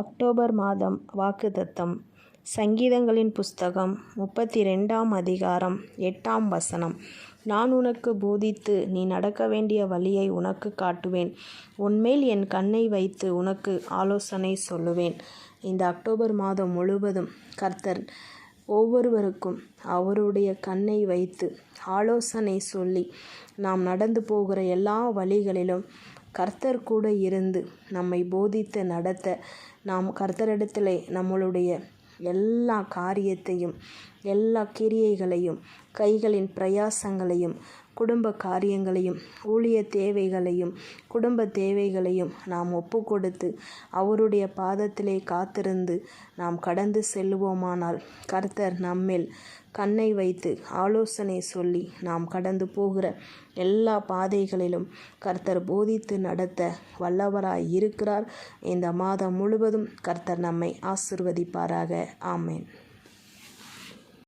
October மாதம் வாக்குதத்தம் சங்கீதங்களின் புஸ்தகம் முப்பத்தி ரெண்டாம் அதிகாரம் எட்டாம் வசனம். நான் உனக்கு போதித்து நீ நடக்க வேண்டிய வழியை உனக்கு காட்டுவேன். உன்மேல் என் கண்ணை வைத்து உனக்கு ஆலோசனை சொல்லுவேன். இந்த அக்டோபர் மாதம் முழுவதும் கர்த்தர் ஒவ்வொருவருக்கும் அவருடைய கண்ணை வைத்து ஆலோசனை சொல்லி நாம் நடந்து போகிற எல்லா வழிகளிலும் கர்த்தர் கூட இருந்து நம்மை போதித்து நடத்த நாம் கர்த்தரிடத்திலே நம்மளுடைய எல்லா காரியத்தையும் எல்லா கிரியைகளையும் கைகளின் பிரயாசங்களையும் குடும்ப காரியங்களையும் ஊழிய தேவைகளையும் குடும்ப தேவைகளையும் நாம் ஒப்பு கொடுத்து அவருடைய பாதத்திலே காத்திருந்து நாம் கடந்து செல்லுவோமானால் கர்த்தர் நம்மேல் கண்ணை வைத்து ஆலோசனை சொல்லி நாம் கடந்து போகிற எல்லா பாதைகளிலும் கர்த்தர் போதித்து நடத்த வல்லவராய் இருக்கிறார். இந்த மாதம் முழுவதும் கர்த்தர் நம்மை ஆசிர்வதிப்பாராக. ஆமேன்.